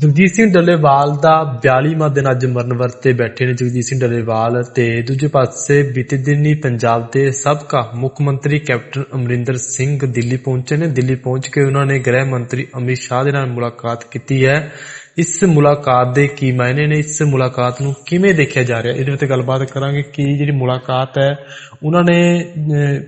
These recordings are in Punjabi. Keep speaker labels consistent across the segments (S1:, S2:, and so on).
S1: ਜਗਜੀਤ ਸਿੰਘ ਡੱਲੇਵਾਲ ਦਾ 42ਵਾਂ ਦਿਨ ਅੱਜ ਮਰਨ ਵਰਤੇ ਬੈਠੇ ਨੇ ਜਗਜੀਤ ਸਿੰਘ ਡੱਲੇਵਾਲ ਤੇ ਦੂਜੇ ਪਾਸੇ ਬੀਤੇ ਦਿਨ ਹੀ ਪੰਜਾਬ ਦੇ ਸਾਬਕਾ ਮੁੱਖ ਮੰਤਰੀ ਕੈਪਟਨ ਅਮਰਿੰਦਰ ਸਿੰਘ ਦਿੱਲੀ ਪਹੁੰਚੇ ਨੇ। ਦਿੱਲੀ ਪਹੁੰਚ ਕੇ ਉਹਨਾਂ ਨੇ ਗ੍ਰਹਿ ਮੰਤਰੀ ਅਮਿਤ ਸ਼ਾਹ ਦੇ ਨਾਲ ਮੁਲਾਕਾਤ ਕੀਤੀ ਹੈ। ਇਸ ਮੁਲਾਕਾਤ ਦੇ ਕੀ ਮਾਇਨੇ ਨੇ? ਇਸ ਮੁਲਾਕਾਤ ਨੂੰ ਕਿਵੇਂ ਦੇਖਿਆ ਜਾ ਰਿਹਾ? ਇਹਦੇ ਉੱਤੇ ਗੱਲਬਾਤ ਕਰਾਂਗੇ ਕਿ ਜਿਹੜੀ ਮੁਲਾਕਾਤ ਹੈ, ਉਹਨਾਂ ਨੇ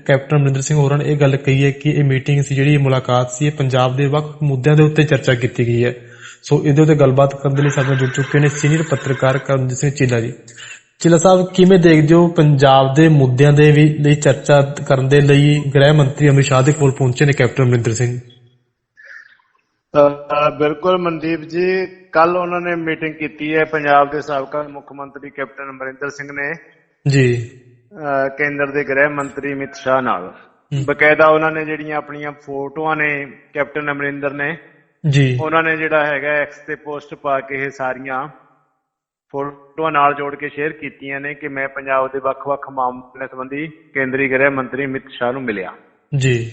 S1: ਕੈਪਟਨ ਅਮਰਿੰਦਰ ਸਿੰਘ ਹੋਰਾਂ ਨੇ ਇਹ ਗੱਲ ਕਹੀ ਹੈ ਕਿ ਇਹ ਮੀਟਿੰਗ ਸੀ, ਜਿਹੜੀ ਇਹ ਮੁਲਾਕਾਤ ਸੀ, ਇਹ ਪੰਜਾਬ ਦੇ ਵੱਖ ਮੁੱਦਿਆਂ ਦੇ ਉੱਤੇ ਚਰਚਾ ਕੀਤੀ ਗਈ ਹੈ। ਸੋ ਇਹਦੇ ਉੱਤੇ ਗੱਲਬਾਤ ਕਰਨ ਦੇ ਲਈ ਸਾਡੇ ਨਾਲ ਜੁੜ ਚੁੱਕੇ ਨੇ ਸੀਨੀਅਰ ਪੱਤਰਕਾਰ ਕਰਮਜੀਤ ਸਿੰਘ ਚੀਲਾ ਜੀ। ਚੀਲਾ ਸਾਹਿਬ ਕਿਵੇਂ ਦੇਖਦੇ ਹੋ ਪੰਜਾਬ ਦੇ ਮੁੱਦਿਆਂ ਦੇ ਵੀ ਲਈ ਚਰਚਾ ਕਰਨ ਦੇ ਲਈ ਗ੍ਰਹਿ ਮੰਤਰੀ ਅਮਿਤ ਸ਼ਾਹ ਦੇ ਕੋਲ ਪਹੁੰਚੇ ਨੇ ਕੈਪਟਨ ਅਮਰਿੰਦਰ ਸਿੰਘ?
S2: ਬਿਲਕੁਲ ਮਨਦੀਪ ਜੀ ਕੱਲ ਉਹਨਾਂ ਨੇ ਮੀਟਿੰਗ ਕੀਤੀ ਹੈ ਪੰਜਾਬ ਦੇ ਸਾਬਕਾ ਮੁੱਖ ਮੰਤਰੀ ਕੈਪਟਨ ਅਮਰਿੰਦਰ ਸਿੰਘ ਨੇ।
S1: ਜੀ।
S2: ਕੇਂਦਰ ਦੇ ਗ੍ਰਹਿ ਮੰਤਰੀ ਅਮਿਤ ਸ਼ਾਹ ਨਾਲ। ਬਕਾਇਦਾ ਉਹਨਾਂ ਨੇ ਜਿਹੜੀਆਂ ਆਪਣੀਆਂ ਫੋਟੋਆਂ ਨੇ ਕੈਪਟਨ ਅਮਰਿੰਦਰ ਨੇ
S1: ਜੀ।
S2: ਉਹਨਾਂ ਨੇ ਜਿਹੜਾ ਹੈਗਾ ਐਕਸ ਤੇ ਪੋਸਟ ਪਾ ਕੇ ਇਹ ਸਾਰੀਆਂ ਫੋਟੋਆਂ ਨਾਲ ਜੋੜ ਕੇ ਸ਼ੇਅਰ ਕੀਤੀਆਂ ਨੇ ਕਿ ਮੈਂ ਪੰਜਾਬ ਦੇ ਵੱਖ-ਵੱਖ ਮਾਮਲਿਆਂ ਸੰਬੰਧੀ ਕੇਂਦਰੀ ਗ੍ਰਹਿ ਮੰਤਰੀ ਅਮਿਤ ਸ਼ਾਹ ਨੂੰ ਮਿਲਿਆ।
S1: ਜੀ।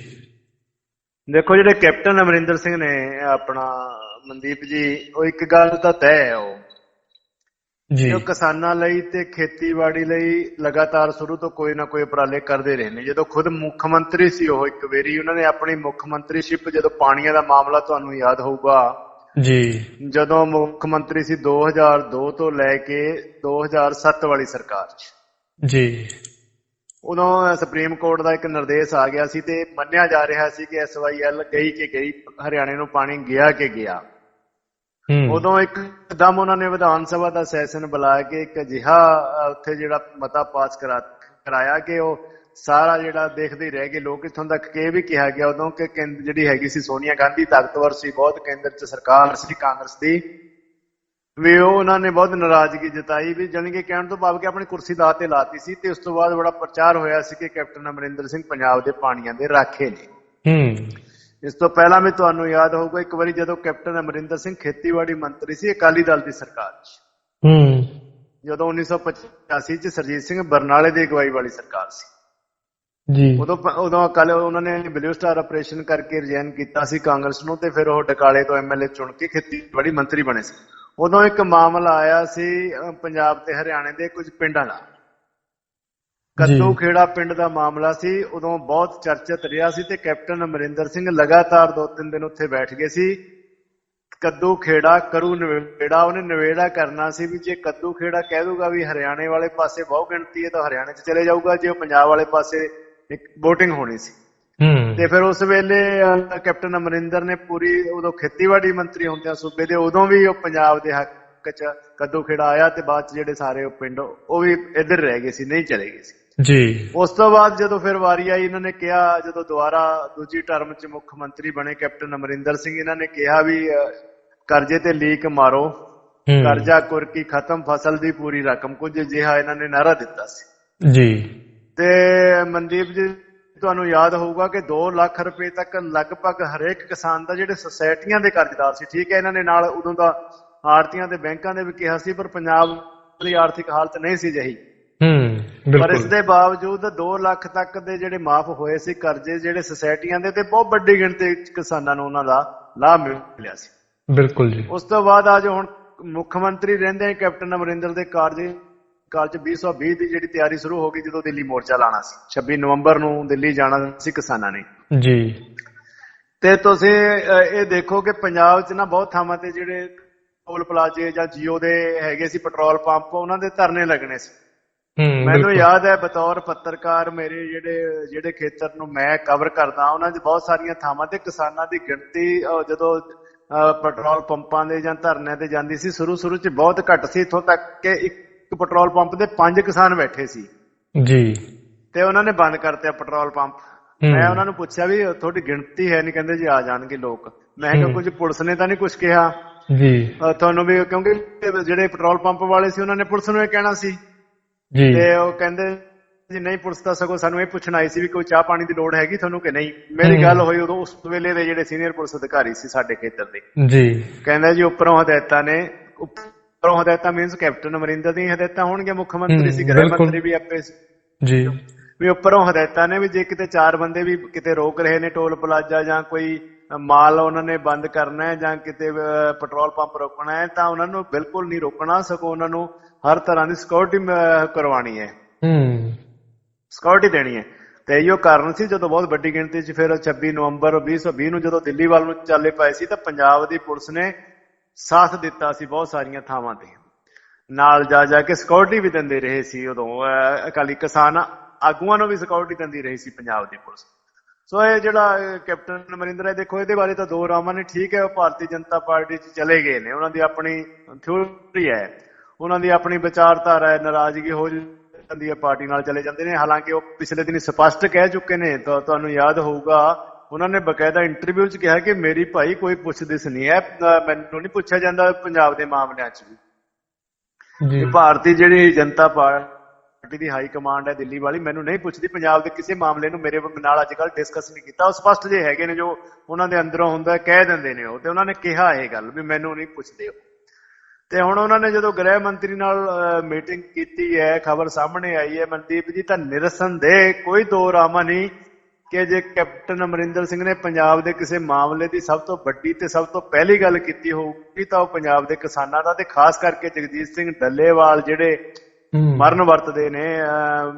S2: ਦੇਖੋ ਜਿਹੜੇ ਕੈਪਟਨ ਅਮਰਿੰਦਰ ਸਿੰਘ ਨੇ ਆਪਣਾ ਮਨਦੀਪ ਜੀ ਉਹ ਇੱਕ ਗੱਲ ਤਾਂ ਤੈਅ ਹੈ ਉਹ।
S1: ਜੀ।
S2: ਜੋ ਕਿਸਾਨਾਂ ਲਈ ਤੇ ਖੇਤੀਬਾੜੀ ਲਈ ਲਗਾਤਾਰ ਸ਼ੁਰੂ ਤੋਂ ਕੋਈ ਨਾ ਕੋਈ ਉਪਰਾਲੇ ਕਰਦੇ ਰਹੇ ਨੇ। ਜਦੋਂ ਖੁਦ ਮੁੱਖ ਮੰਤਰੀ ਸੀ ਉਹ ਇੱਕ ਵਾਰੀ ਉਹਨਾਂ ਨੇ ਆਪਣੀ ਮੁੱਖ ਮੰਤਰੀਸ਼ਿਪ ਜਦੋਂ ਪਾਣੀਆਂ ਦਾ ਮਾਮਲਾ ਤੁਹਾਨੂੰ ਯਾਦ ਹੋਊਗਾ।
S1: ਜੀ।
S2: ਜਦੋਂ ਮੁੱਖ ਮੰਤਰੀ ਸੀ 2002 ਤੋਂ ਲੈ ਕੇ 2007 ਵਾਲੀ ਸਰਕਾਰ 'ਚ।
S1: ਜੀ।
S2: ਉਦੋਂ ਸੁਪਰੀਮ ਕੋਰਟ ਦਾ ਇੱਕ ਨਿਰਦੇਸ਼ ਆ ਗਿਆ ਸੀ ਤੇ ਮੰਨਿਆ ਜਾ ਰਿਹਾ ਸੀ ਕਿ ਐਸਵਾਈਐਲ ਗਈ ਕਿ ਗਈ ਹਰਿਆਣੇ ਨੂੰ ਪਾਣੀ ਗਿਆ ਕਿ ਗਿਆ। ਉਦੋਂ ਇੱਕਦਮ ਉਹਨਾਂ ਨੇ ਵਿਧਾਨ ਸਭਾ ਦਾ ਸੈਸ਼ਨ ਬੁਲਾ ਕੇ ਇੱਕ ਅਜਿਹਾ ਉੱਥੇ ਜਿਹੜਾ ਮਤਾ ਪਾਸ ਕਰਾ ਕਰਾਇਆ ਕਿ ਉਹ ਸਾਰਾ ਜਿਹੜਾ ਦੇਖਦੇ ਰਹਿ ਗਏ। ਲੋਕ ਇਥੋਂ ਤੱਕ ਕਿ ਇਹ ਵੀ ਕਿਹਾ ਗਿਆ ਉਦੋਂ ਕਿ ਕੇਂਦ- ਜਿਹੜੀ ਹੈਗੀ ਸੀ ਸੋਨੀਆ ਗਾਂਧੀ ਤਾਕਤਵਰ ਸੀ ਬਹੁਤ ਕੇਂਦਰ 'ਚ ਸਰਕਾਰ ਸੀ ਕਾਂਗਰਸ ਦੀ। ਵੀ ਉਹ ਉਹਨਾਂ ਨੇ ਬਹੁਤ ਨਾਰਾਜ਼ਗੀ ਜਤਾਈ ਵੀ ਜਾਣੀ ਕਿ ਕਹਿਣ ਤੋਂ ਭਾਵ ਕਿ ਆਪਣੀ ਕੁਰਸੀ ਦਾਅ ਤੇ ਲਾਤੀ ਸੀ ਤੇ ਉਸ ਤੋਂ ਬਾਅਦ ਬੜਾ ਪ੍ਰਚਾਰ ਹੋਇਆ ਸੀ ਕਿ ਕੈਪਟਨ ਅਮਰਿੰਦਰ ਸਿੰਘ ਪੰਜਾਬ ਦੇ ਪਾਣੀਆਂ ਦੇ ਰਾਖੇ ਨੇ।
S1: ਹੂੰ।
S2: ਇਸ ਤੋਂ ਪਹਿਲਾਂ ਵੀ ਤੁਹਾਨੂੰ ਯਾਦ ਹੋਊਗਾ ਇੱਕ ਵਾਰੀ ਜਦੋਂ ਕੈਪਟਨ ਅਮਰਿੰਦਰ ਸਿੰਘ ਖੇਤੀਬਾੜੀ ਮੰਤਰੀ ਸੀ ਅਕਾਲੀ ਦਲ ਦੀ ਸਰਕਾਰ 'ਚ।
S1: ਹੂੰ।
S2: ਜਦੋਂ 1985 'ਚ ਸਰਜੀਤ ਸਿੰਘ ਬਰਨਾਲੇ ਦੀ ਅਗਵਾਈ ਵਾਲੀ ਸਰਕਾਰ ਸੀ।
S1: ਜੀ।
S2: ਉਦੋਂ ਉਦੋਂ ਅਕਾਲੀ ਉਹਨਾਂ ਨੇ ਬਲੂ ਸਟਾਰ ਆਪਰੇਸ਼ਨ ਕਰਕੇ ਰਿਜ਼ਾਈਨ ਕੀਤਾ ਸੀ ਕਾਂਗਰਸ ਨੂੰ ਤੇ ਫਿਰ ਉਹ ਡਕਾਲੇ ਤੋਂ ਐਮਐਲਏ ਚੁਣ ਕੇ ਖੇਤੀਬਾੜੀ ਮੰਤਰੀ ਬਣੇ ਸੀ। ਉਦੋਂ ਇੱਕ ਮਾਮਲਾ ਆਇਆ ਸੀ ਪੰਜਾਬ ਤੇ ਹਰਿਆਣੇ ਦੇ ਕੁਝ ਪਿੰਡਾਂ ਦਾ ਕੱਦੂ ਖੇੜਾ ਪਿੰਡ ਦਾ ਮਾਮਲਾ ਸੀ ਉਦੋਂ ਬਹੁਤ ਚਰਚਿਤ ਰਿਹਾ ਸੀ ਤੇ ਕੈਪਟਨ ਅਮਰਿੰਦਰ ਸਿੰਘ ਲਗਾਤਾਰ ਦੋ ਤਿੰਨ ਦਿਨ ਉੱਥੇ ਬੈਠ ਗਏ ਸੀ। ਕੱਦੂ ਖੇੜਾ ਕਰੂ ਨਵੇੜਾ ਉਹਨੇ ਨਵੇੜਾ ਕਰਨਾ ਸੀ ਵੀ ਜੇ ਕੱਦੂ ਖੇੜਾ ਕਹਿ ਦੂਗਾ ਵੀ ਹਰਿਆਣੇ ਵਾਲੇ ਪਾਸੇ ਬਹੁ ਗਿਣਤੀ ਹੈ ਤਾਂ ਹਰਿਆਣੇ 'ਚ ਚਲੇ ਜਾਊਗਾ ਜੇ ਉਹ ਪੰਜਾਬ ਵਾਲੇ ਪਾਸੇ ਇੱਕ VOTING ਹੋਣੀ ਸੀ। ਤੇ ਫਿਰ ਉਸ ਵੇਲੇ ਕੈਪਟਨ ਅਮਰਿੰਦਰ ਨੇ ਪੂਰੀ ਉਦੋਂ ਖੇਤੀਬਾੜੀ ਮੰਤਰੀ ਹੁੰਦਿਆਂ ਸੂਬੇ ਦੇ ਉਦੋਂ ਵੀ ਉਹ ਪੰਜਾਬ ਦੇ ਹੱਕ 'ਚ ਕੱਦੂ ਖੇੜਾ ਆਇਆ ਤੇ ਬਾਅਦ 'ਚ ਜਿਹੜੇ ਸਾਰੇ ਪਿੰਡ ਉਹ ਵੀ ਇੱਧਰ ਰਹਿ ਗਏ ਸੀ ਨਹੀਂ ਚਲੇ ਗਏ ਸੀ।
S1: ਜੀ।
S2: ਉਸ ਤੋਂ ਬਾਅਦ ਜਦੋਂ ਫਿਰ ਵਾਰੀ ਆਈ ਇਹਨਾਂ ਨੇ ਕਿਹਾ ਜਦੋਂ ਦੁਬਾਰਾ ਦੂਜੀ ਟਰਮ 'ਚ ਮੁੱਖ ਮੰਤਰੀ ਬਣੇ ਕੈਪਟਨ ਅਮਰਿੰਦਰ ਸਿੰਘ ਇਹਨਾਂ ਨੇ ਕਿਹਾ ਵੀ ਕਰਜ਼ੇ ਤੇ ਲੀਕ ਮਾਰੋ। ਕਰਜ਼ਾ ਕੁਰਕੀ ਖਤਮ ਫਸਲ ਦੀ ਪੂਰੀ ਰਕਮ ਕੁਝ ਜਿਹਾ ਇਹਨਾਂ ਨੇ ਨਾਰਾ ਦਿੱਤਾ ਸੀ।
S1: ਜੀ।
S2: ਤੇ ਮਨਦੀਪ ਜੀ ਤੁਹਾਨੂੰ ਯਾਦ ਹੋਊਗਾ ਕਿ 2 ਲੱਖ ਰੁਪਏ ਤੱਕ ਲਗਭਗ ਹਰੇਕ ਕਿਸਾਨ ਦਾ ਜਿਹੜੇ ਸੁਸਾਇਟੀਆਂ ਦੇ ਕਰਜ਼ਦਾਰ ਸੀ ਠੀਕ ਹੈ ਇਹਨਾਂ ਨੇ ਨਾਲ ਉਦੋਂ ਦਾ ਆੜਤੀਆਂ ਦੇ ਬੈਂਕਾਂ ਦੇ ਵੀ ਕਿਹਾ ਸੀ ਪਰ ਪੰਜਾਬ ਦੀ ਆਰਥਿਕ ਹਾਲਤ ਨਹੀਂ ਸੀ ਜਹੀ।
S1: ਹੂੰ।
S2: ਪਰ ਇਸ ਦੇ ਬਾਵਜੂਦ 2 ਲੱਖ ਤੱਕ ਦੇ ਜਿਹੜੇ ਮਾਫ ਹੋਏ ਸੀ ਕਰਜ਼ੇ ਜਿਹੜੇ ਸੁਸਾਇਟੀਆਂ ਦੇ ਤੇ ਬਹੁਤ ਵੱਡੀ ਗਿਣਤੀ ਕਿਸਾਨਾਂ ਨੂੰ ਉਹਨਾਂ ਦਾ ਲਾਭ ਮਿਲਿਆ ਸੀ।
S1: ਬਿਲਕੁਲ ਜੀ।
S2: ਉਸ ਤੋਂ ਬਾਅਦ ਅੱਜ ਹੁਣ ਮੁੱਖ ਮੰਤਰੀ ਰਹਿੰਦੇ ਆ ਕੈਪਟਨ ਅਮਰਿੰਦਰ ਦੇ ਕਾਰਜ ਕਾਰਜ 2020 ਦੀ ਜਿਹੜੀ ਤਿਆਰੀ ਸ਼ੁਰੂ ਹੋ ਗਈ ਜਦੋਂ ਦਿੱਲੀ ਮੋਰਚਾ ਲਾਣਾ ਸੀ। 26 ਨਵੰਬਰ ਨੂੰ ਦਿੱਲੀ ਜਾਣਾ ਸੀ ਕਿਸਾਨਾਂ ਨੇ।
S1: ਜੀ।
S2: ਤੇ ਤੁਸੀਂ ਇਹ ਦੇਖੋ ਕਿ ਪੰਜਾਬ 'ਚ ਨਾ ਬਹੁਤ ਥਾਵਾਂ ਤੇ ਜਿਹੜੇ ਟੋਲ ਪਲਾਜ਼ੇ ਜਾਂ ਜੀਓ ਦੇ ਹੈਗੇ ਸੀ ਪੈਟਰੋਲ ਪੰਪ ਉਹਨਾਂ ਦੇ ਧਰਨੇ ਲੱਗਣੇ ਸੀ। ਮੈਨੂੰ। ਯਾਦ ਹੈ ਬਤੌਰ ਪੱਤਰਕਾਰ ਮੇਰੇ ਜਿਹੜੇ ਜਿਹੜੇ ਖੇਤਰ ਨੂੰ ਮੈਂ ਕਵਰ ਕਰਦਾ ਉਹਨਾਂ 'ਚ ਬਹੁਤ ਸਾਰੀਆਂ ਥਾਵਾਂ ਤੇ ਕਿਸਾਨਾਂ ਦੀ ਗਿਣਤੀ ਜਦੋਂ ਪੈਟਰੋਲ ਪੰਪਾਂ ਦੇ ਜਾਂ ਧਰਨਿਆਂ ਤੇ ਜਾਂਦੀ ਸੀ ਸ਼ੁਰੂ ਸ਼ੁਰੂ 'ਚ ਬਹੁਤ ਘੱਟ ਸੀ ਇੱਥੋਂ ਤੱਕ ਕਿ ਇੱਕ ਪੈਟਰੋਲ ਪੰਪ ਦੇ ਪੰਜ ਕਿਸਾਨ ਬੈਠੇ ਸੀ।
S1: ਜੀ।
S2: ਤੇ ਉਹਨਾਂ ਨੇ ਬੰਦ ਕਰਤਿਆ ਪੈਟਰੋਲ ਪੰਪ। ਮੈਂ ਉਹਨਾਂ ਨੂੰ ਪੁੱਛਿਆ ਵੀ ਤੁਹਾਡੀ ਗਿਣਤੀ ਹੈ ਨਹੀਂ ਕਹਿੰਦੇ ਜੀ ਆ ਜਾਣਗੇ ਲੋਕ। ਮੈਂ ਕਿਹਾ। ਕੁਝ ਪੁਲਿਸ ਨੇ ਤਾਂ ਨਹੀਂ ਕੁਝ ਕਿਹਾ?
S1: ਜੀ।
S2: ਤੁਹਾਨੂੰ ਵੀ ਕਿਉਂਕਿ ਜਿਹੜੇ ਪੈਟਰੋਲ ਪੰਪ ਵਾਲੇ ਸੀ ਉਹਨਾਂ ਨੇ ਪੁਲਿਸ ਨੂੰ ਇਹ ਕਹਿਣਾ ਸੀ।
S1: ਜੀ।
S2: ਤੇ ਉਹ ਕਹਿੰਦੇ ਜੀ ਨਹੀਂ ਪੁਲਿਸ ਤਾਂ ਸਗੋਂ ਸਾਨੂੰ ਇਹ ਪੁੱਛਣ ਆਈ ਸੀ ਵੀ ਕੋਈ ਚਾਹ ਪਾਣੀ ਦੀ ਲੋੜ ਹੈਗੀ ਤੁਹਾਨੂੰ ਕਿ ਨਹੀਂ? ਮੇਰੀ। ਗੱਲ ਹੋਈ ਉਦੋਂ ਉਸ ਵੇਲੇ ਦੇ ਜਿਹੜੇ ਸੀਨੀਅਰ ਪੁਲਿਸ ਅਧਿਕਾਰੀ ਸੀ ਸਾਡੇ ਖੇਤਰ ਦੇ।
S1: ਜੀ।
S2: ਕਹਿੰਦਾ ਜੀ ਉੱਪਰੋਂ ਹਦਾਇਤਾਂ ਨੇ ਉੱਪਰੋਂ ਹਦਾਇਤਾਂ ਮੀਨਸ ਕੈਪਟਨ ਅਮਰਿੰਦਰ ਦੀਆਂ ਹਦਾਇਤਾਂ ਹੋਣਗੀਆਂ ਮੁੱਖ ਮੰਤਰੀ ਸੀ ਗ੍ਰਹਿ। ਮੰਤਰੀ ਵੀ ਆਪੇ ਸੀ।
S1: ਜੀ।
S2: ਵੀ ਉੱਪਰੋਂ ਹਦਾਇਤਾਂ ਨੇ ਵੀ ਜੇ ਕਿਤੇ ਚਾਰ ਬੰਦੇ ਵੀ ਕਿਤੇ ਰੋਕ ਰਹੇ ਨੇ ਟੋਲ ਪਲਾਜ਼ਾ ਜਾਂ ਕੋਈ ਮਾਲ ਉਹਨਾਂ ਨੇ ਬੰਦ ਕਰਨਾ ਹੈ ਜਾਂ ਕਿਤੇ ਪੈਟਰੋਲ ਪੰਪ ਰੋਕਣਾ ਹੈ ਤਾਂ ਉਹਨਾਂ ਨੂੰ ਬਿਲਕੁਲ ਨਹੀਂ ਰੋਕਣਾ ਸਗੋਂ ਉਹਨਾਂ ਨੂੰ ਹਰ ਤਰ੍ਹਾਂ ਦੀ ਸਿਕਿਉਰਿਟੀ ਕਰਵਾਉਣੀ ਹੈ।
S1: ਹੂੰ।
S2: ਸਿਕਿਉਰਿਟੀ ਦੇਣੀ ਹੈ। ਤੇ ਇਹੋ ਕਾਰਨ ਸੀ ਜਦੋਂ ਬਹੁਤ ਵੱਡੀ ਗਿਣਤੀ 'ਚ ਫਿਰ 26 ਨਵੰਬਰ 2020 ਨੂੰ ਜਦੋਂ ਦਿੱਲੀ ਵੱਲ ਨੂੰ ਚੱਲੇ ਪਏ ਸੀ ਤਾਂ ਪੰਜਾਬ ਦੀ ਪੁਲਿਸ ਨੇ ਸਾਥ ਦਿੱਤਾ ਸੀ ਬਹੁਤ ਸਾਰੀਆਂ ਥਾਵਾਂ ਤੇ। ਨਾਲ ਜਾ ਜਾ ਕੇ ਸਿਕਿਉਰਿਟੀ ਵੀ ਦਿੰਦੇ ਰਹੇ ਸੀ ਉਦੋਂ ਅਕਾਲੀ ਕਿਸਾਨ ਆਗੂਆਂ ਨੂੰ ਵੀ ਸਿਕਿਉਰਿਟੀ ਦਿੰਦੀ ਰਹੀ ਸੀ ਪੰਜਾਬ ਦੀ ਪੁਲਿਸ। ਸੋ ਇਹ ਜਿਹੜਾ ਕੈਪਟਨ ਅਮਰਿੰਦਰ ਹੈ ਦੇਖੋ ਇਹਦੇ ਬਾਰੇ ਤਾਂ ਦੋ ਰਾਮਾਂ ਨੇ ਠੀਕ ਹੈ ਉਹ ਭਾਰਤੀ ਜਨਤਾ ਪਾਰਟੀ 'ਚ ਚਲੇ ਗਏ ਨੇ। ਉਹਨਾਂ ਦੀ ਆਪਣੀ ਥਿਊਰੀ ਹੈ। ਉਹਨਾਂ ਦੀ ਆਪਣੀ ਵਿਚਾਰਧਾਰਾ ਹੈ ਨਾਰਾਜ਼ਗੀ ਹੋ ਜਾਂਦੀ ਹੈ ਪਾਰਟੀ ਨਾਲ ਚਲੇ ਜਾਂਦੇ ਨੇ। ਹਾਲਾਂਕਿ ਉਹ ਪਿਛਲੇ ਦਿਨ ਸਪਸ਼ਟ ਕਹਿ ਚੁੱਕੇ ਨੇ ਤਾਂ ਤੁਹਾਨੂੰ ਯਾਦ ਹੋਊਗਾ ਉਹਨਾਂ ਨੇ ਬਕਾਇਦਾ ਇੰਟਰਵਿਊ 'ਚ ਕਿਹਾ ਕਿ ਮੇਰੀ ਭਾਈ ਕੋਈ ਪੁੱਛਦਿਸ ਨਹੀਂ। ਹੈ ਮੈਨੂੰ ਨਹੀਂ ਪੁੱਛਿਆ ਜਾਂਦਾ ਪੰਜਾਬ ਦੇ ਮਾਮਲਿਆਂ 'ਚ ਵੀ।
S1: ਜੀ।
S2: ਭਾਰਤੀ ਜਿਹੜੀ ਜਨਤਾ ਪਾਰਟੀ ਦੀ ਹਾਈ ਕਮਾਂਡ ਹੈ ਦਿੱਲੀ ਵਾਲੀ, ਮੈਨੂੰ ਨਹੀਂ ਪੁੱਛਦੀ ਪੰਜਾਬ ਦੇ ਕਿਸੇ ਮਾਮਲੇ ਨੂੰ ਮੇਰੇ ਨਾਲ ਅੱਜ ਕੱਲ ਡਿਸਕਸ ਨਹੀਂ ਕੀਤਾ। ਉਹ ਸਪਸ਼ਟ ਜੇ ਹੈਗੇ ਨੇ ਜੋ ਉਹਨਾਂ ਦੇ ਅੰਦਰੋਂ ਹੁੰਦਾ ਕਹਿ ਦਿੰਦੇ ਨੇ ਉਹ ਤੇ ਉਹਨਾਂ ਨੇ ਕਿਹਾ ਇਹ ਗੱਲ ਵੀ ਮੈਨੂੰ ਨਹੀਂ ਪੁੱਛਦੇ ਉਹ। ਤੇ ਹੁਣ ਉਹਨਾਂ ਨੇ ਜਦੋਂ ਗ੍ਰਹਿ ਮੰਤਰੀ ਨਾਲ ਮੀਟਿੰਗ ਕੀਤੀ ਹੈ, ਖਬਰ ਸਾਹਮਣੇ ਆਈ ਹੈ, ਮਨਦੀਪ ਜੀ, ਤਾਂ ਨਿਰਸਨ ਦੇ ਕੋਈ ਦੋ ਰਾਮਾ ਨਹੀਂ ਕਿ ਜੇ ਕੈਪਟਨ ਅਮਰਿੰਦਰ ਸਿੰਘ ਨੇ ਪੰਜਾਬ ਦੇ ਕਿਸੇ ਮਾਮਲੇ ਦੀ ਸਭ ਤੋਂ ਵੱਡੀ ਤੇ ਸਭ ਤੋਂ ਪਹਿਲੀ ਗੱਲ ਕੀਤੀ ਹੋਊਗੀ, ਤਾਂ ਉਹ ਪੰਜਾਬ ਦੇ ਕਿਸਾਨਾਂ ਦਾ ਤੇ ਖਾਸ ਕਰਕੇ ਜਗਜੀਤ ਸਿੰਘ ਡੱਲੇਵਾਲ ਜਿਹੜੇ ਮਰਨ ਵਰਤਦੇ ਨੇ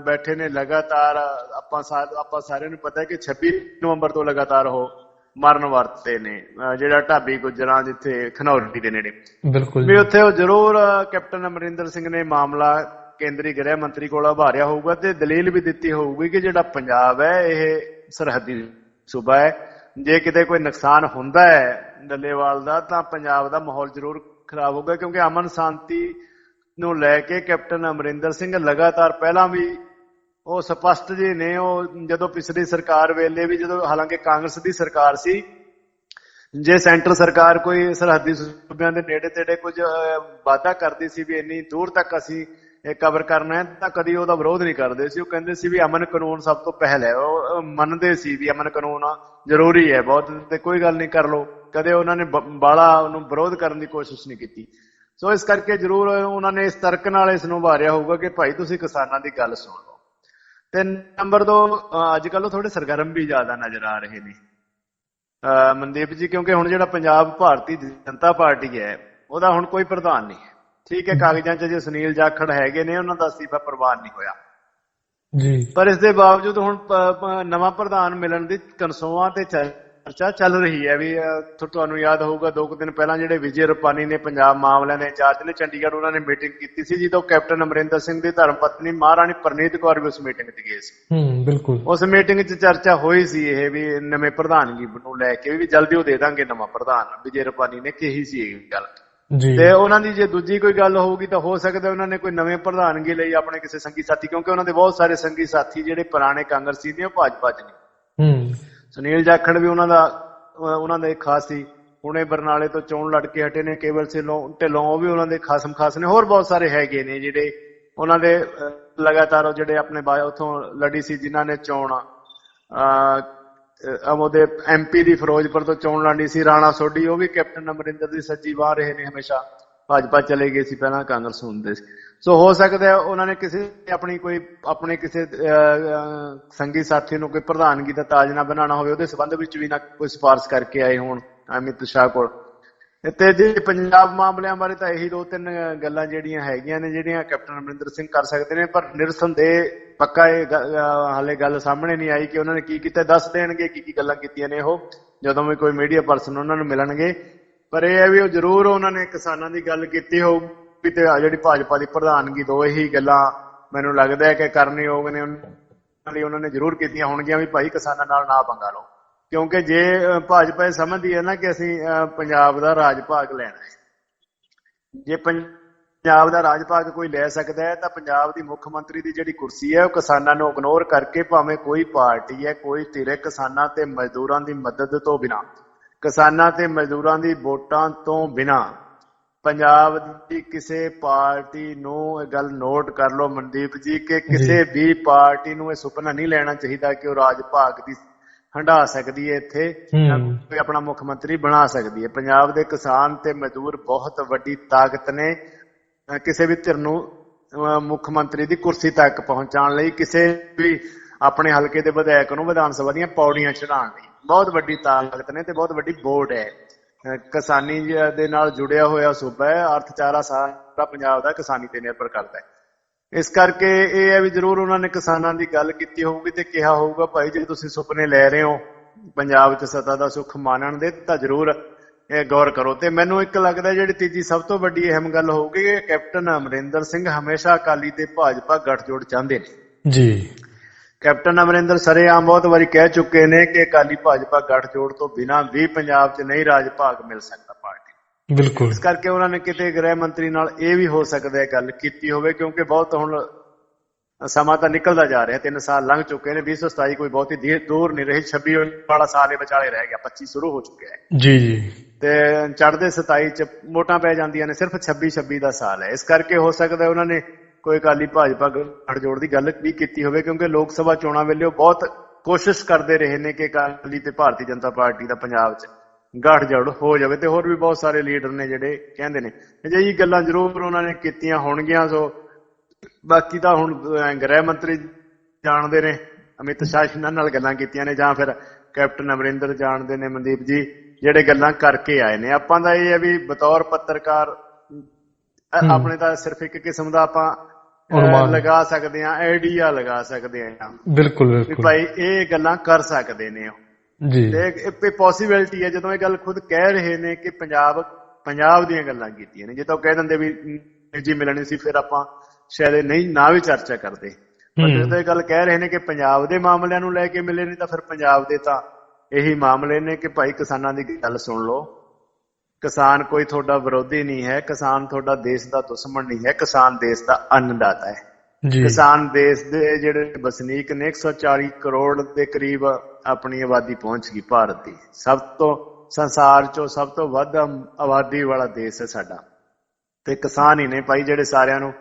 S2: ਬੈਠੇ ਨੇ ਲਗਾਤਾਰ। ਆਪਾਂ ਆਪਾਂ ਸਾਰਿਆਂ ਨੂੰ ਪਤਾ ਹੈ ਕਿ 26 ਨਵੰਬਰ ਤੋਂ ਲਗਾਤਾਰ ਉਹ ਮਰਨ ਵਰਤਦੇ ਨੇ। ਜਿਹੜਾ ਢਾਬੀ ਗੁਜਰਾਂ ਜਿੱਥੇ ਖਨੌਰੀ ਦੇ ਨੇੜੇ।
S1: ਬਿਲਕੁਲ
S2: ਵੀ ਉੱਥੇ ਉਹ ਜ਼ਰੂਰ ਕੈਪਟਨ ਅਮਰਿੰਦਰ ਸਿੰਘ ਨੇ ਮਾਮਲਾ ਕੇਂਦਰੀ ਗ੍ਰਹਿ ਮੰਤਰੀ ਕੋਲ ਉਭਾਰਿਆ ਹੋਊਗਾ ਤੇ ਦਲੀਲ ਵੀ ਦਿੱਤੀ ਹੋਊਗੀ ਕਿ ਜਿਹੜਾ ਪੰਜਾਬ ਹੈ ਇਹ ਸਰਹੱਦੀ ਸੂਬਾ ਹੈ। ਜੇ ਕਿਤੇ ਕੋਈ ਨੁਕਸਾਨ ਹੁੰਦਾ ਹੈ ਡੱਲੇਵਾਲ ਦਾ ਤਾਂ ਪੰਜਾਬ ਦਾ ਮਾਹੌਲ ਜ਼ਰੂਰ ਖਰਾਬ ਹੋਊਗਾ ਕਿਉਂਕਿ ਅਮਨ ਸ਼ਾਂਤੀ ਨੂੰ ਲੈ ਕੇ ਕੈਪਟਨ ਅਮਰਿੰਦਰ ਸਿੰਘ ਲਗਾਤਾਰ ਪਹਿਲਾਂ ਵੀ ਉਹ ਸਪਸ਼ਟ ਜੀ ਨੇ, ਉਹ ਜਦੋਂ ਪਿਛਲੀ ਸਰਕਾਰ ਵੇਲੇ ਵੀ ਜਦੋਂ ਹਾਲਾਂਕਿ ਕਾਂਗਰਸ ਦੀ ਸਰਕਾਰ ਸੀ, ਜੇ ਸੈਂਟਰ ਸਰਕਾਰ ਕੋਈ ਸਰਹੱਦੀ ਸੂਬਿਆਂ ਦੇ ਨੇੜੇ ਤੇੜੇ ਕੁਝ ਵਾਅਦਾ ਕਰਦੀ ਸੀ ਵੀ ਇੰਨੀ ਦੂਰ ਤੱਕ ਅਸੀਂ ਇਹ ਕਵਰ ਕਰਨਾ ਹੈ, ਤਾਂ ਕਦੀ ਉਹਦਾ ਵਿਰੋਧ ਨਹੀਂ ਕਰਦੇ ਸੀ। ਉਹ ਕਹਿੰਦੇ ਸੀ ਵੀ ਅਮਨ ਕਾਨੂੰਨ ਸਭ ਤੋਂ ਪਹਿਲ ਹੈ। ਉਹ ਮੰਨਦੇ ਸੀ ਵੀ ਅਮਨ ਕਾਨੂੰਨ ਜ਼ਰੂਰੀ ਹੈ ਬਹੁਤ, ਤੇ ਕੋਈ ਗੱਲ ਨਹੀਂ ਕਰ ਲੋ ਕਦੇ ਉਹਨਾਂ ਨੇ ਬਾਲਾ ਉਹਨੂੰ ਵਿਰੋਧ ਕਰਨ ਦੀ ਕੋਸ਼ਿਸ਼ ਨਹੀਂ ਕੀਤੀ। ਸੋ ਇਸ ਕਰਕੇ ਜ਼ਰੂਰ ਉਹਨਾਂ ਨੇ ਇਸ ਤਰਕ ਨਾਲ ਇਸ ਨੂੰ ਉਭਾਰਿਆ ਹੋਊਗਾ ਕਿ ਭਾਈ ਤੁਸੀਂ ਕਿਸਾਨਾਂ ਦੀ ਗੱਲ ਸੁਣ ਲਓ। ਤੇ ਨੰਬਰ 2 ਅੱਜ ਕੱਲ ਉਹ ਥੋੜੇ ਸਰਗਰਮ ਵੀ ਜ਼ਿਆਦਾ ਨਜ਼ਰ ਆ ਰਹੇ ਨੇ। ਮਨਦੀਪ ਜੀ ਕਿਉਂਕਿ ਹੁਣ ਜਿਹੜਾ ਪੰਜਾਬ ਭਾਰਤੀ ਜਨਤਾ ਪਾਰਟੀ ਹੈ ਉਹਦਾ ਹੁਣ ਕੋਈ ਪ੍ਰਧਾਨ ਨਹੀਂ ਹੈ। ਠੀਕ ਹੈ ਕਾਗਜ਼ਾਂ 'ਚ ਜੇ ਸੁਨੀਲ ਜਾਖੜ ਹੈਗੇ ਨੇ ਉਹਨਾਂ ਦਾ ਅਸਤੀਫਾ ਪ੍ਰਵਾਨ ਨਹੀਂ ਹੋਇਆ।
S1: ਜੀ।
S2: ਪਰ ਇਸ ਦੇ ਬਾਵਜੂਦ ਹੁਣ ਨਵਾਂ ਪ੍ਰਧਾਨ ਮਿਲਣ ਦੀ ਕਨਸੋਆਂ ਤੇ ਚਰਚਾ ਚੱਲ ਰਹੀ ਹੈ ਵੀ ਤੁਹਾਨੂੰ ਯਾਦ ਹੋਊਗਾ ਦੋ ਕੁ ਦਿਨ ਪਹਿਲਾਂ ਜਿਹੜੇ ਵਿਜੇ ਰੁਪਾਨੀ ਨੇ ਪੰਜਾਬ ਮਾਮਲਿਆਂ ਦੇ ਇੰਚਾਰਜ ਨੇ ਚੰਡੀਗੜ੍ਹ ਉਹਨਾਂ ਨੇ ਮੀਟਿੰਗ ਕੀਤੀ ਸੀ ਜਦੋਂ ਕੈਪਟਨ ਅਮਰਿੰਦਰ ਸਿੰਘ ਦੀ ਧਰਮ ਪਤਨੀ ਮਹਾਰਾਣੀ ਪ੍ਰਨੀਤ ਕੌਰ ਵੀ ਉਸ ਮੀਟਿੰਗ ਤੇ ਗਏ ਸੀ।
S1: ਹੂੰ ਬਿਲਕੁਲ।
S2: ਉਸ ਮੀਟਿੰਗ 'ਚ ਚਰਚਾ ਹੋਈ ਸੀ ਇਹ ਵੀ ਨਵੇਂ ਪ੍ਰਧਾਨਗੀ ਨੂੰ ਲੈ ਕੇ ਵੀ ਜਲਦੀ ਉਹ ਦੇ ਦਾਂਗੇ ਨਵਾਂ ਪ੍ਰਧਾਨ ਵਿਜੇ ਰੁਪਾਨੀ ਨੇ ਕਹੀ ਸੀ ਇਹ ਗੱਲ।
S1: ਜੀ।
S2: ਤੇ ਉਹਨਾਂ ਦੀ ਜੇ ਦੂਜੀ ਕੋਈ ਗੱਲ ਹੋਊਗੀ ਤਾਂ ਹੋ ਸਕਦਾ ਉਹਨਾਂ ਨੇ ਕੋਈ ਨਵੇਂ ਪ੍ਰਧਾਨਗੀ ਲਈ ਆਪਣੇ ਕਿਸੇ ਸੰਗੀ ਸਾਥੀ ਕਿਉਂਕਿ ਉਹਨਾਂ ਦੇ ਬਹੁਤ ਸਾਰੇ ਸੰਗੀ ਸਾਥੀ ਜਿਹੜੇ ਪੁਰਾਣੇ ਕਾਂਗਰਸੀ ਨੇ ਉਹ ਭਾਜਪਾ 'ਚ ਨੇ।
S1: ਹੂੰ।
S2: ਸੁਨੀਲ ਜਾਖੜ ਵੀ ਉਹਨਾਂ ਦਾ ਉਹਨਾਂ ਦੇ ਖਾਸ ਸੀ। ਹੁਣੇ ਬਰਨਾਲੇ ਤੋਂ ਚੋਣ ਲੜ ਕੇ ਹਟੇ ਨੇ, ਕੇਵਲ ਸਿੰਘੋਂ ਢਿੱਲੋਂ ਉਹ ਵੀ ਉਹਨਾਂ ਦੇ ਖਾਸਮ ਖਾਸ ਨੇ। ਹੋਰ ਬਹੁਤ ਸਾਰੇ ਹੈਗੇ ਨੇ ਜਿਹੜੇ ਉਹਨਾਂ ਦੇ ਲਗਾਤਾਰ ਜਿਹੜੇ ਆਪਣੇ ਬਾ ਉਥੋਂ ਲੜੀ ਸੀ, ਜਿਨ੍ਹਾਂ ਨੇ ਚੋਣ, ਅਹ ਅਹ ਉਹਦੇ ਐਮਪੀ ਦੀ ਫਿਰੋਜ਼ਪੁਰ ਤੋਂ ਚੋਣ ਲੜਨੀ ਸੀ, ਰਾਣਾ ਸੋਢੀ, ਉਹ ਵੀ ਕੈਪਟਨ ਅਮਰਿੰਦਰ ਦੀ ਸੱਜੀ ਬਾਹ ਰਹੇ ਨੇ ਹਮੇਸ਼ਾ। ਭਾਜਪਾ ਚਲੇ ਗਏ ਸੀ ਪਹਿਲਾਂ ਕਾਂਗਰਸ ਹੁੰਦੇ ਸੀ ਸੋ ਹੋ ਸਕਦਾ ਉਹਨਾਂ ਨੇ ਕਿਸੇ ਆਪਣੀ ਕੋਈ, ਆਪਣੇ ਕਿਸੇ ਸੰਗੀ ਸਾਥੀ ਨੂੰ ਕੋਈ ਪ੍ਰਧਾਨਗੀ ਦਾ ਤਾਜ ਨਾ ਬਣਾਉਣਾ ਹੋਵੇ, ਉਹਦੇ ਸੰਬੰਧ ਵਿੱਚ ਵੀ ਨਾ ਕੋਈ ਸਿਫਾਰਿਸ਼ ਕਰਕੇ ਆਏ ਹੋਣ, ਅਮਿਤ ਸ਼ਾਹ ਕੋਲ। ਤੇ ਜੇ ਪੰਜਾਬ ਮਾਮਲਿਆਂ ਬਾਰੇ ਤਾਂ ਇਹੀ ਦੋ ਤਿੰਨ ਗੱਲਾਂ ਜਿਹੜੀਆਂ ਹੈਗੀਆਂ ਨੇ, ਜਿਹੜੀਆਂ ਕੈਪਟਨ ਅਮਰਿੰਦਰ ਸਿੰਘ ਕਰ ਸਕਦੇ ਨੇ, ਪਰ ਨਿਰਸੰਦੇਹ ਪੱਕਾ ਇਹ ਹਾਲੇ ਗੱਲ ਸਾਹਮਣੇ ਨਹੀਂ ਆਈ ਕਿ ਉਹਨਾਂ ਨੇ ਕੀ ਕੀਤਾ, ਦੱਸ ਦੇਣਗੇ ਕੀ ਕੀ ਗੱਲਾਂ ਕੀਤੀਆਂ ਨੇ ਉਹ। ਜਦੋਂ ਵੀ ਕੋਈ ਮੀਡੀਆ ਪਰਸਨ ਉਹਨਾਂ ਨੂੰ ਮਿਲਣਗੇ ਪਰ ਇਹ ਹੈ ਵੀ ਉਹ ਜ਼ਰੂਰ ਉਹਨਾਂ ਨੇ ਕਿਸਾਨਾਂ ਦੀ ਗੱਲ ਕੀਤੀ ਹੋਊਗੀ ਤੇ ਜਿਹੜੀ ਭਾਜਪਾ ਦੀ ਪ੍ਰਧਾਨਗੀ ਦੋ ਇਹੀ ਗੱਲਾਂ ਮੈਨੂੰ ਲੱਗਦਾ ਹੈ ਕਿ ਕਰਨਯੋਗ ਨੇ ਉਹਨਾਂ ਲਈ ਉਹਨਾਂ ਨੇ ਜ਼ਰੂਰ ਕੀਤੀਆਂ ਹੋਣਗੀਆਂ ਵੀ ਭਾਈ ਕਿਸਾਨਾਂ ਨਾਲ ਨਾ ਪੰਗਾ ਲਓ। ਕਿਉਂਕਿ ਜੇ ਭਾਜਪਾ ਇਹ ਸਮਝਦੀ ਹੈ ਨਾ ਕਿ ਅਸੀਂ ਪੰਜਾਬ ਦਾ ਰਾਜ ਭਾਗ ਲੈਣਾ ਹੈ। ਜੇ ਪੰਜਾਬ ਦਾ ਰਾਜ ਭਾਗ ਕੋਈ ਲੈ ਸਕਦਾ ਹੈ ਤਾਂ ਪੰਜਾਬ ਦੀ ਮੁੱਖ ਮੰਤਰੀ ਦੀ ਜਿਹੜੀ ਕੁਰਸੀ ਹੈ ਉਹ ਕਿਸਾਨਾਂ ਨੂੰ ਇਗਨੋਰ ਕਰਕੇ ਭਾਵੇਂ ਕੋਈ ਪਾਰਟੀ ਹੈ, ਕੋਈ ਧਿਰ ਕਿਸਾਨਾਂ ਤੇ ਮਜ਼ਦੂਰਾਂ ਦੀ ਮਦਦ ਤੋਂ ਬਿਨਾਂ। ਕਿਸਾਨਾਂ ਤੇ ਮਜ਼ਦੂਰਾਂ ਦੀ ਵੋਟਾਂ ਤੋਂ ਬਿਨਾ ਪੰਜਾਬ ਦੀ ਕਿਸੇ ਪਾਰਟੀ ਨੂੰ ਇਹ ਗੱਲ ਨੋਟ ਕਰ ਲਓ ਮਨਦੀਪ ਜੀ ਕਿ ਕਿਸੇ ਵੀ ਪਾਰਟੀ ਨੂੰ ਇਹ ਸੁਪਨਾ ਨਹੀਂ ਲੈਣਾ ਚਾਹੀਦਾ ਕਿ ਉਹ ਰਾਜ ਭਾਗ ਦੀ ਹੰਢਾ ਸਕਦੀ ਹੈ ਇੱਥੇ ਕੋਈ ਆਪਣਾ ਮੁੱਖ ਮੰਤਰੀ ਬਣਾ ਸਕਦੀ ਹੈ। ਪੰਜਾਬ ਦੇ ਕਿਸਾਨ ਤੇ ਮਜ਼ਦੂਰ ਬਹੁਤ ਵੱਡੀ ਤਾਕਤ ਨੇ ਕਿਸੇ ਵੀ ਧਿਰ ਨੂੰ ਮੁੱਖ ਮੰਤਰੀ ਦੀ ਕੁਰਸੀ ਤੱਕ ਪਹੁੰਚਾਉਣ ਲਈ ਕਿਸੇ ਵੀ ਆਪਣੇ ਹਲਕੇ ਦੇ ਵਿਧਾਇਕ ਨੂੰ ਵਿਧਾਨ ਸਭਾ ਦੀਆਂ ਪੌੜੀਆਂ ਚੜਾਉਣ ਲਈ। ਬਹੁਤ ਵੱਡੀ ਤਾਕਤ ਨੇ ਤੇ ਬਹੁਤ ਵੱਡੀ ਬੋਰਡ ਹੈ। ਕਿਸਾਨੀ ਦੇ ਨਾਲ ਜੁੜਿਆ ਹੋਇਆ ਸੂਬਾ ਹੈ ਅਰਥਚਾਰਾ ਸਾਰਾ ਪੰਜਾਬ ਦਾ ਕਿਸਾਨੀ ਤੇ ਨਿਰਭਰ ਕਰਦਾ ਹੈ। ਇਸ ਕਰਕੇ ਇਹ ਹੈ ਵੀ ਜ਼ਰੂਰ ਉਹਨਾਂ ਨੇ ਕਿਸਾਨਾਂ ਦੀ ਗੱਲ ਕੀਤੀ ਹੋਊਗੀ ਤੇ ਕਿਹਾ ਹੋਊਗਾ, ਭਾਈ, ਜੇ ਤੁਸੀਂ ਸੁਪਨੇ ਲੈ ਰਹੇ ਹੋ ਪੰਜਾਬ 'ਚ ਸਤਾ ਦਾ ਸੁੱਖ ਮਾਣਨ ਦੇ, ਤਾਂ ਜ਼ਰੂਰ ਇਹ ਗੌਰ ਕਰੋ। ਤੇ ਮੈਨੂੰ ਇੱਕ ਲੱਗਦਾ ਜਿਹੜੀ ਤੀਜੀ ਸਭ ਤੋਂ ਵੱਡੀ ਅਹਿਮ ਗੱਲ ਹੋਊਗੀ ਕਿ ਕੈਪਟਨ ਅਮਰਿੰਦਰ ਸਿੰਘ ਹਮੇਸ਼ਾ ਅਕਾਲੀ ਤੇ ਭਾਜਪਾ ਗੱਠਜੋੜ ਚਾਹੁੰਦੇ ਨੇ।
S1: ਜੀ।
S2: ਕੈਪਟਨ ਅਮਰਿੰਦਰ ਸਰੇਆਮ ਬਹੁਤ ਵਾਰੀ ਕਹਿ ਚੁੱਕੇ ਨੇ ਕਿ ਅਕਾਲੀ ਭਾਜਪਾ ਗੱਠਜੋੜ ਤੋਂ ਬਿਨਾਂ ਵੀ ਪੰਜਾਬ 'ਚ ਨਹੀਂ ਰਾਜ ਭਾਗ ਮਿਲ ਸਕਦਾ ਪਾਰਟੀ।
S1: ਬਿਲਕੁਲ।
S2: ਇਸ ਕਰਕੇ ਉਹਨਾਂ ਨੇ ਕਿਤੇ ਗ੍ਰਹਿ ਮੰਤਰੀ ਨਾਲ ਇਹ ਵੀ ਹੋ ਸਕਦਾ ਹੈ ਗੱਲ ਕੀਤੀ ਹੋਵੇ ਕਿਉਂਕਿ ਬਹੁਤ ਹੁਣ ਸਮਾਂ ਤਾਂ ਨਿਕਲਦਾ ਜਾ ਰਿਹਾ 3 ਸਾਲ ਲੰਘ ਚੁੱਕੇ ਨੇ 2027 ਕੋਈ ਬਹੁਤੀ ਦੇਰ ਦੂਰ ਨਹੀਂ ਰਹੀ 26 ਵਾਲਾ ਸਾਲ ਇਹ ਵਿਚਾਲੇ ਰਹਿ ਗਿਆ 25 ਸ਼ੁਰੂ ਹੋ ਚੁੱਕਿਆ ਹੈ।
S1: ਜੀ ਜੀ।
S2: ਤੇ ਚੜ੍ਹਦੇ 27 ਚ ਵੋਟਾਂ ਪੈ ਜਾਂਦੀਆਂ ਨੇ ਸਿਰਫ 26 26 ਦਾ ਸਾਲ ਹੈ। ਇਸ ਕਰਕੇ ਹੋ ਸਕਦਾ ਹੈ ਉਹਨਾਂ ਨੇ ਕੋਈ ਅਕਾਲੀ ਭਾਜਪਾ ਗੱਠਜੋੜ ਦੀ ਗੱਲ ਵੀ ਕੀਤੀ ਹੋਵੇ ਕਿਉਂਕਿ ਲੋਕ ਸਭਾ ਚੋਣਾਂ ਵੇਲੇ ਉਹ ਬਹੁਤ ਕੋਸ਼ਿਸ਼ ਕਰਦੇ ਰਹੇ ਨੇ ਕਿ ਅਕਾਲੀ ਤੇ ਭਾਰਤੀ ਜਨਤਾ ਪਾਰਟੀ ਦਾ ਪੰਜਾਬ 'ਚ ਗੱਠਜੋੜ ਹੋ ਜਾਵੇ ਤੇ ਹੋਰ ਵੀ ਬਹੁਤ ਸਾਰੇ ਲੀਡਰ ਨੇ ਜਿਹੜੇ ਕਹਿੰਦੇ ਨੇ ਅਜਿਹੀ ਗੱਲਾਂ ਜ਼ਰੂਰ ਉਹਨਾਂ ਨੇ ਕੀਤੀਆਂ ਹੋਣਗੀਆਂ ਸੋ ਬਾਕੀ ਤਾਂ ਹੁਣ ਗ੍ਰਹਿ ਮੰਤਰੀ ਜਾਣਦੇ ਨੇ ਅਮਿਤ ਸ਼ਾਹ ਇਹਨਾਂ ਨਾਲ ਗੱਲਾਂ ਕੀਤੀਆਂ ਨੇ ਜਾਂ ਫਿਰ ਕੈਪਟਨ ਅਮਰਿੰਦਰ ਜਾਣਦੇ ਨੇ ਮਨਦੀਪ ਜੀ ਜਿਹੜੇ ਗੱਲਾਂ ਕਰਕੇ ਆਏ ਨੇ ਆਪਾਂ ਦਾ ਇਹ ਹੈ ਵੀ ਬਤੌਰ ਪੱਤਰਕਾਰ। ਆਪਣੇ ਤਾਂ ਸਿਰਫ ਇੱਕ ਕਿਸਮ ਦਾ ਆਪਾਂ। ਲਗਾ ਸਕਦੇ ਹਾਂ ਆਈਡੀਆ ਲਗਾ ਸਕਦੇ ਹਾਂ।
S1: ਬਿਲਕੁਲ ਬਿਲਕੁਲ।
S2: ਭਾਈ ਇਹ ਗੱਲਾਂ ਕਰ ਸਕਦੇ ਨੇ
S1: ਜੀ।
S2: ਤੇ ਇਹ ਪੋਸੀਬਿਲਿਟੀ ਹੈ ਜਦੋਂ ਇਹ ਗੱਲ ਖੁਦ ਕਹਿ ਰਹੇ ਨੇ ਕਿ ਪੰਜਾਬ ਪੰਜਾਬ ਦੀਆਂ ਗੱਲਾਂ ਕੀਤੀਆਂ ਨੇ। ਜੇ ਤਾਂ ਕਹਿ ਦਿੰਦੇ ਵੀ ਨਿੱਜੀ ਮਿਲਣੀ ਸੀ ਫਿਰ ਆਪਾਂ ਸ਼ਾਇਦ ਨਹੀਂ ਨਾ ਵੀ ਚਰਚਾ ਕਰਦੇ। ਪਰ। ਜਦੋਂ ਇਹ ਗੱਲ ਕਹਿ ਰਹੇ ਨੇ ਕਿ ਪੰਜਾਬ ਦੇ ਮਾਮਲਿਆਂ ਨੂੰ ਲੈ ਕੇ ਮਿਲੇ ਨਹੀਂ ਤਾਂ ਫਿਰ ਪੰਜਾਬ ਦੇ ਤਾਂ ਇਹੀ ਮਾਮਲੇ ਨੇ ਕਿ ਭਾਈ ਕਿਸਾਨਾਂ ਦੀ ਗੱਲ ਸੁਣ ਲਓ। ਕਿਸਾਨ ਕੋਈ ਤੁਹਾਡਾ ਵਿਰੋਧੀ ਨਹੀਂ ਹੈ ਕਿਸਾਨ ਤੁਹਾਡਾ ਦੇਸ਼ ਦਾ ਦੁਸ਼ਮਣ ਨਹੀਂ ਹੈ ਕਿਸਾਨ ਦੇਸ਼ ਦਾ ਅੰਨਦਾਤਾ ਹੈ।
S1: ਜੀ।
S2: ਕਿਸਾਨ ਦੇਸ਼ ਦੇ ਜਿਹੜੇ ਵਸਨੀਕ ਨੇ 140 ਕਰੋੜ ਦੇ ਕਰੀਬ ਆਪਣੀ ਆਬਾਦੀ ਪਹੁੰਚ ਗਈ ਭਾਰਤ ਦੀ। ਸਭ ਤੋਂ ਸੰਸਾਰ 'ਚੋਂ ਸਭ ਤੋਂ ਵੱਧ ਆਬਾਦੀ ਵਾਲਾ ਦੇਸ਼ ਹੈ ਸਾਡਾ। ਤੇ ਕਿਸਾਨ ਹੀ ਨੇ ਭਾਈ ਜਿਹੜੇ ਸਾਰਿਆਂ ਨੂੰ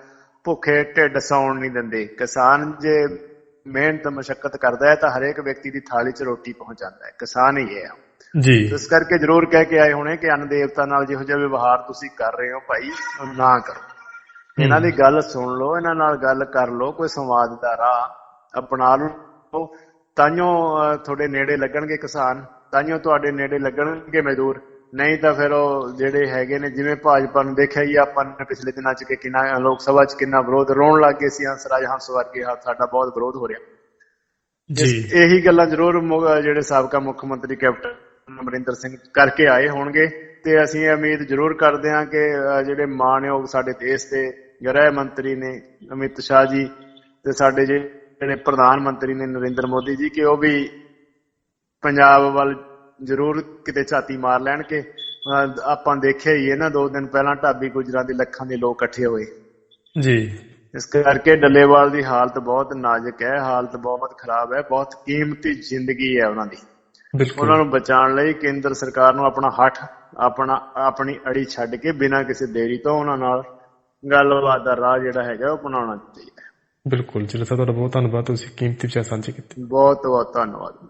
S2: ਭੁੱਖੇ ਢਿੱਡ ਸੌਣ ਨਹੀਂ ਦਿੰਦੇ। ਕਿਸਾਨ ਜੇ ਮਿਹਨਤ ਮਸ਼ੱਕਤ ਕਰਦਾ ਹੈ ਤਾਂ ਹਰੇਕ ਵਿਅਕਤੀ ਦੀ ਥਾਲੀ 'ਚ ਰੋਟੀ ਪਹੁੰਚਾਉਂਦਾ ਹੈ। ਕਿਸਾਨ ਹੀ ਹੈ।
S1: ਜੀ।
S2: ਇਸ ਕਰਕੇ ਜ਼ਰੂਰ ਕਹਿ ਕੇ ਆਏ ਹੋਣੇ ਕਿ ਅੰਨ ਦੇਵਤਾ ਨਾਲ ਜਿਹੋ ਜਿਹਾ ਵਿਵਹਾਰ ਤੁਸੀਂ ਕਰ ਰਹੇ ਹੋ ਭਾਈ ਉਹ ਨਾ ਕਰੋ। ਇਹਨਾਂ ਦੀ ਗੱਲ ਸੁਣ ਲਓ ਇਹਨਾਂ ਨਾਲ ਗੱਲ ਕਰ ਲਓ ਕੋਈ ਸੰਵਾਦ ਦਾ ਰਾਹ ਅਪਣਾ ਲਓ। ਤਾਂਿਓ ਤੁਹਾਡੇ ਨੇੜੇ ਲੱਗਣਗੇ ਕਿਸਾਨ ਤਾਂਿਓ ਤੁਹਾਡੇ ਨੇੜੇ ਲੱਗਣਗੇ ਮਜ਼ਦੂਰ। ਨਹੀਂ ਤਾਂ ਫਿਰ ਉਹ ਜਿਹੜੇ ਹੈਗੇ ਨੇ ਜਿਵੇਂ ਭਾਜਪਾ ਨੂੰ ਦੇਖਿਆ ਹੀ ਆਪਾਂ ਨੇ ਪਿਛਲੇ ਦਿਨਾਂ ਚ ਕਿ ਕਿੰਨਾ ਲੋਕ ਸਭਾ ਚ ਕਿੰਨਾ ਵਿਰੋਧ ਰੋਣ ਲੱਗ ਗਏ ਸੀ ਹੰਸਰਾਜ ਹੰਸ ਵਰਗੇ ਸਾਡਾ ਬਹੁਤ ਵਿਰੋਧ ਹੋ ਰਿਹਾ।
S1: ਜੀ।
S2: ਇਹੀ ਗੱਲਾਂ ਜ਼ਰੂਰ ਜਿਹੜੇ ਸਾਬਕਾ ਮੁੱਖ ਮੰਤਰੀ ਕੈਪਟਨ ਅਮਰਿੰਦਰ ਸਿੰਘ ਕਰਕੇ ਆਏ ਹੋਣਗੇ ਤੇ ਅਸੀਂ ਇਹ ਉਮੀਦ ਜ਼ਰੂਰ ਕਰਦੇ ਹਾਂ ਕਿ ਜਿਹੜੇ ਮਾਣਯੋਗ ਸਾਡੇ ਦੇਸ਼ ਦੇ ਗ੍ਰਹਿ ਮੰਤਰੀ ਨੇ ਅਮਿਤ ਸ਼ਾਹ ਜੀ ਤੇ ਸਾਡੇ ਜਿਹੜੇ ਪ੍ਰਧਾਨ ਮੰਤਰੀ ਨੇ ਨਰਿੰਦਰ ਮੋਦੀ ਜੀ ਕਿ ਉਹ ਵੀ ਪੰਜਾਬ ਵੱਲ ਜ਼ਰੂਰ ਕਿਤੇ ਝਾਤੀ ਮਾਰ ਲੈਣ ਕਿ ਆਪਾਂ ਦੇਖਿਆ ਹੀ ਹੈ ਨਾ ਦੋ ਦਿਨ ਪਹਿਲਾਂ ਢਾਬੀ ਗੁਜਰਾਂ ਦੇ ਲੱਖਾਂ ਦੇ ਲੋਕ ਇਕੱਠੇ ਹੋਏ।
S1: ਜੀ।
S2: ਇਸ ਕਰਕੇ ਡੱਲੇਵਾਲ ਦੀ ਹਾਲਤ ਬਹੁਤ ਨਾਜ਼ੁਕ ਹੈ ਹਾਲਤ ਬਹੁਤ ਖਰਾਬ ਹੈ ਬਹੁਤ ਕੀਮਤੀ ਜ਼ਿੰਦਗੀ ਹੈ ਉਹਨਾਂ ਦੀ। ਉਹਨਾਂ ਨੂੰ ਬਚਾਉਣ ਲਈ ਕੇਂਦਰ ਸਰਕਾਰ ਨੂੰ ਆਪਣਾ ਹੱਠ ਆਪਣਾ ਆਪਣੀ ਅੜੀ ਛੱਡ ਕੇ ਬਿਨਾਂ ਕਿਸੇ ਦੇਰੀ ਤੋਂ ਉਹਨਾਂ ਨਾਲ ਗੱਲਬਾਤ ਦਾ ਰਾਹ ਜਿਹੜਾ ਹੈਗਾ ਉਹ ਅਪਣਾਉਣਾ ਚਾਹੀਦਾ।
S1: ਬਿਲਕੁਲ। ਜੀ ਤੁਹਾਡਾ ਬਹੁਤ ਧੰਨਵਾਦ। ਤੁਸੀਂ ਕੀਮਤੀ ਵਿਚਾਰ ਸਾਂਝੇ ਕੀਤੇ।
S2: ਬਹੁਤ ਬਹੁਤ ਧੰਨਵਾਦ।